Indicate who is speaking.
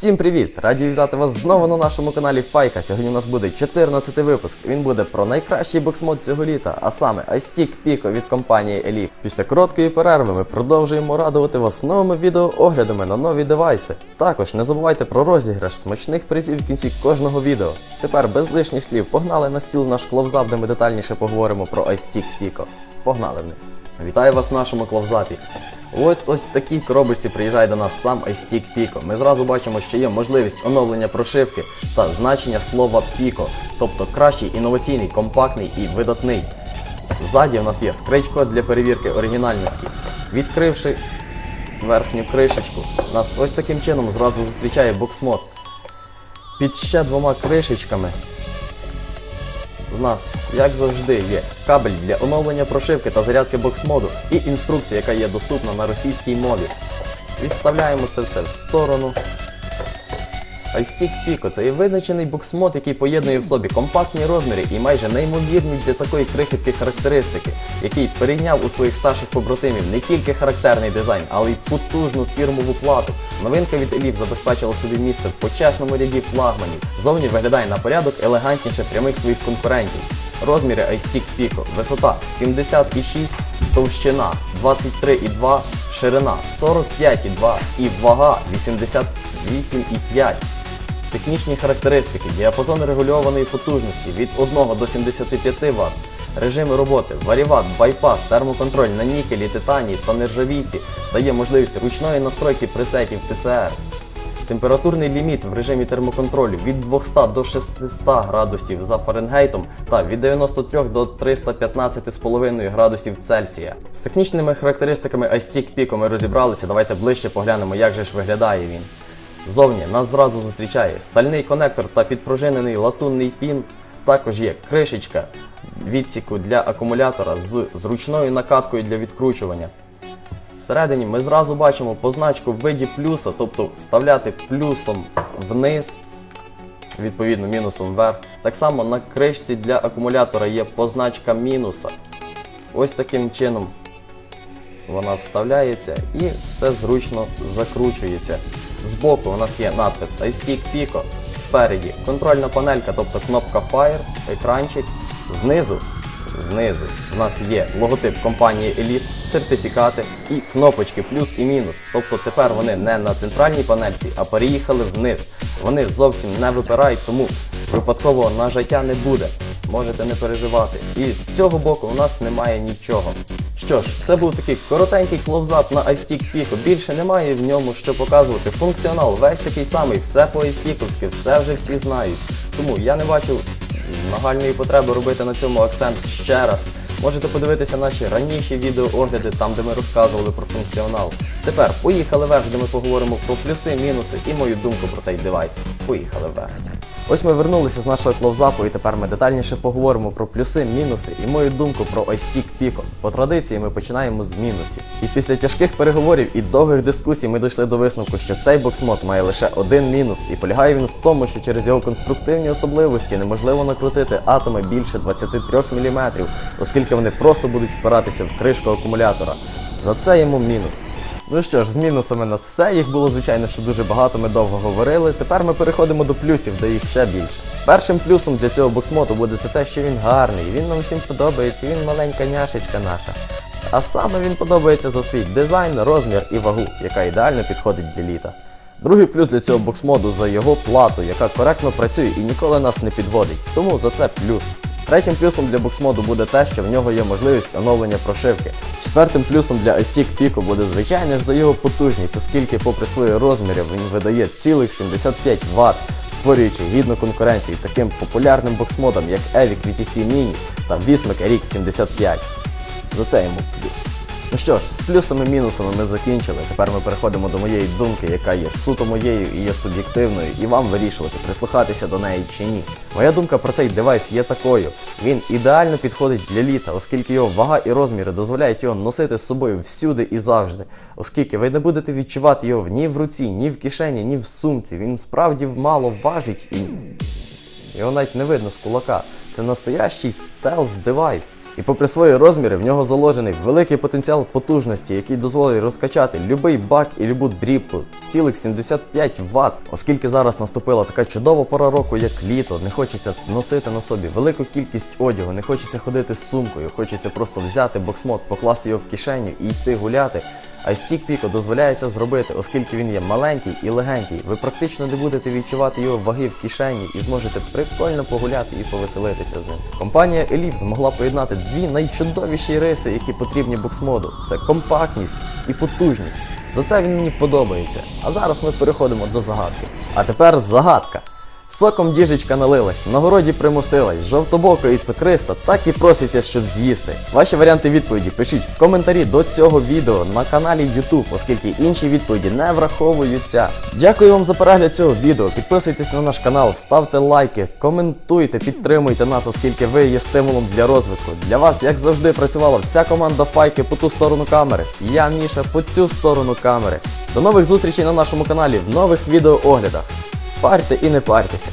Speaker 1: Всім привіт! Раді вітати вас знову на нашому каналі Файка. Сьогодні у нас буде 14 випуск. Він буде про найкращий боксмод цього літа, а саме iStick Pico від компанії Elif. Після короткої перерви ми продовжуємо радувати вас новими відеооглядами на нові девайси. Також не забувайте про розіграш смачних призів в кінці кожного відео. Тепер без лишніх слів погнали на стіл наш кловзап, де ми детальніше поговоримо про iStick Pico. Погнали вниз. Вітаю вас в нашому кловзапі. От ось в такій коробочці приїжджає до нас сам iStick Pico. Ми зразу бачимо, що є можливість оновлення прошивки та значення слова Pico, тобто кращий, інноваційний, компактний і видатний. Ззаді у нас є скричкод для перевірки оригінальності. Відкривши верхню кришечку, нас ось таким чином зразу зустрічає боксмод. Під ще двома кришечками в нас, як завжди, є кабель для оновлення прошивки та зарядки боксмоду і інструкція, яка є доступна на російській мові. Відставляємо це все в сторону. iStick Pico це є визначений боксмод, який поєднує в собі компактні розміри і майже неймовірні для такої крихітки характеристики, який перейняв у своїх старших побратимів не тільки характерний дизайн, але й потужну фірмову плату. Новинка від Elif забезпечила собі місце в почесному ряді флагманів. Зовні виглядає на порядок елегантніше прямих своїх конкурентів. Розміри iStick Pico. Висота 70,6, товщина 23,2, ширина 45,2 і вага 88,5. Технічні характеристики, діапазон регульованої потужності від 1 до 75 Вт, режими роботи, варіват, байпас, термоконтроль на нікелі, титанії та нержавійці дає можливість ручної настройки пресетів TCR. Температурний ліміт в режимі термоконтролю від 200 до 600 градусів за Фаренгейтом та від 93 до 315,5 градусів Цельсія. З технічними характеристиками iStick Pico ми розібралися. Давайте ближче поглянемо, як же ж виглядає він. Зовні нас зразу зустрічає стальний конектор та підпружинений латунний пін. Також є кришечка відсіку для акумулятора з зручною накаткою для відкручування. Всередині ми зразу бачимо позначку в виді плюса, тобто вставляти плюсом вниз, відповідно мінусом вверх. Так само на кришці для акумулятора є позначка мінуса. Ось таким чином вона вставляється і все зручно закручується. Збоку у нас є надпис iStick Pico, спереді контрольна панелька, тобто кнопка Fire, екранчик. Знизу, знизу у нас є логотип компанії Elite, сертифікати і кнопочки плюс і мінус. Тобто тепер вони не на центральній панельці, а переїхали вниз. Вони зовсім не випирають, тому випадкового нажаття не буде. Можете не переживати. І з цього боку у нас немає нічого. Що ж, це був такий коротенький клоузап на iStick Pico. Більше немає в ньому що показувати. Функціонал весь такий самий, все по iStick-овськи, все вже всі знають. Тому я не бачу нагальної потреби робити на цьому акцент ще раз. Можете подивитися наші раніші відеоогляди, там де ми розказували про функціонал. Тепер поїхали вверх, де ми поговоримо про плюси, мінуси і мою думку про цей девайс. Поїхали вверх. Ось ми вернулися з нашого кловзапу, і тепер ми детальніше поговоримо про плюси, мінуси і мою думку про iStick Pico. По традиції ми починаємо з мінусів. І після тяжких переговорів і довгих дискусій ми дійшли до висновку, що цей боксмод має лише один мінус, і полягає він в тому, що через його конструктивні особливості неможливо накрутити атоми більше 23 мм, оскільки вони просто будуть впиратися в кришку акумулятора. За це йому мінус. Ну що ж, з мінусами нас все. Їх було, звичайно, що дуже багато, ми довго говорили. Тепер ми переходимо до плюсів, де їх ще більше. Першим плюсом для цього боксмоту буде це те, що він гарний, він нам всім подобається, він маленька няшечка наша. А саме він подобається за свій дизайн, розмір і вагу, яка ідеально підходить для літа. Другий плюс для цього боксмоду за його плату, яка коректно працює і ніколи нас не підводить. Тому за це плюс. Третім плюсом для боксмоду буде те, що в нього є можливість оновлення прошивки. Четвертим плюсом для осік піку буде звичайно ж за його потужність, оскільки, попри свої розміри, він видає цілих 75 Вт, створюючи гідну конкуренцію таким популярним боксмодам, як Evic VTC Mini та Vismac RX 75. За це йому плюс. Ну що ж, з плюсами і мінусами ми закінчили. Тепер ми переходимо до моєї думки, яка є суто моєю і є суб'єктивною, і вам вирішувати, прислухатися до неї чи ні. Моя думка про цей девайс є такою: він ідеально підходить для літа, оскільки його вага і розміри дозволяють його носити з собою всюди і завжди, оскільки ви не будете відчувати його ні в руці, ні в кишені, ні в сумці. Він справді мало важить і його навіть не видно з кулака. це настоящий стелс девайс. І попри свої розміри, в нього заложений великий потенціал потужності, який дозволить розкачати любий бак і любу дрібку, цілих 75 Вт. Оскільки зараз наступила така чудова пора року, як літо, не хочеться носити на собі велику кількість одягу, не хочеться ходити з сумкою, хочеться просто взяти боксмот, покласти його в кишеню і йти гуляти. А стік Піко дозволяється зробити, оскільки він є маленький і легенький. Ви практично не будете відчувати його ваги в кишені і зможете прикольно погуляти і повеселитися з ним. Компанія Elif змогла поєднати дві найчудовіші риси, які потрібні боксмоду: це компактність і потужність. За це він мені подобається. А зараз ми переходимо до загадки. А тепер загадка. Соком діжечка налилась, на городі примостилась, жовтобоко і цукриста, так і проситься, щоб з'їсти. Ваші варіанти відповіді пишіть в коментарі до цього відео на каналі YouTube, оскільки інші відповіді не враховуються. Дякую вам за перегляд цього відео. Підписуйтесь на наш канал, ставте лайки, коментуйте, підтримуйте нас, оскільки ви є стимулом для розвитку. Для вас, як завжди, працювала вся команда Файки по ту сторону камери. Я Міша по цю сторону камери. До нових зустрічей на нашому каналі в нових відеооглядах. Парте і не партеся.